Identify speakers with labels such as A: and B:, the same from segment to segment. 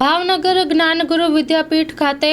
A: ભાવનગર જ્ઞાનગુરુ વિદ્યાપીઠ ખાતે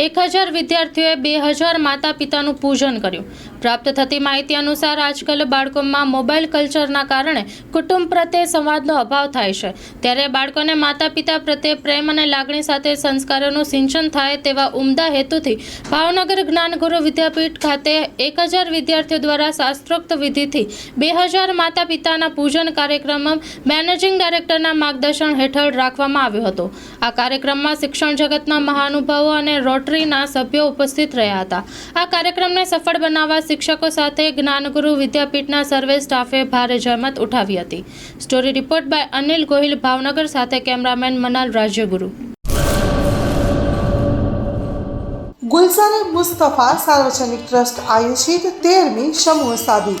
A: એક હજાર વિદ્યાર્થીઓએ બે હજાર માતા પિતાનું પૂજન કર્યું. પ્રાપ્ત થતી માહિતી અનુસાર આજકાલ બાળકોમાં મોબાઈલ કલ્ચરના કારણે કુટુંબ પ્રત્યે સંવાદનો અભાવ થાય છે. ત્યારે બાળકોને માતા પિતા પ્રત્યે પ્રેમ અને લાગણી સાથે સંસ્કારોનું સિંચન થાય તેવા ઉમદા હેતુથી ભાવનગર જ્ઞાનગુરુ વિદ્યાપીઠ ખાતે એક હજાર વિદ્યાર્થીઓ દ્વારા શાસ્ત્રોક્ત વિધિથી બે હજાર માતા પિતાના પૂજન કાર્યક્રમ મેનેજિંગ ડાયરેક્ટરના માર્ગદર્શન હેઠળ રાખવામાં આવ્યો હતો. આ કાર્યક્રમમાં શિક્ષણ જગતના મહાનુભાવો અને રોટરીના સભ્યો ઉપસ્થિત રહ્યા હતા. આ કાર્યક્રમને સફળ બનાવવા શિક્ષકો સાથે જ્ઞાનગુરુ વિદ્યાપીઠના સર્વે સ્ટાફે ભારે જહેમત ઉઠાવી હતી. Story report by Anil Gohil, Bhavnagar, સાથે કેમેરામેન મનાલ રાજ્યગુરુ.
B: ગુલઝાર મુસ્તફા સાર્વજનિક ટ્રસ્ટ આયોજિત તેરમી સમૂહ સાદી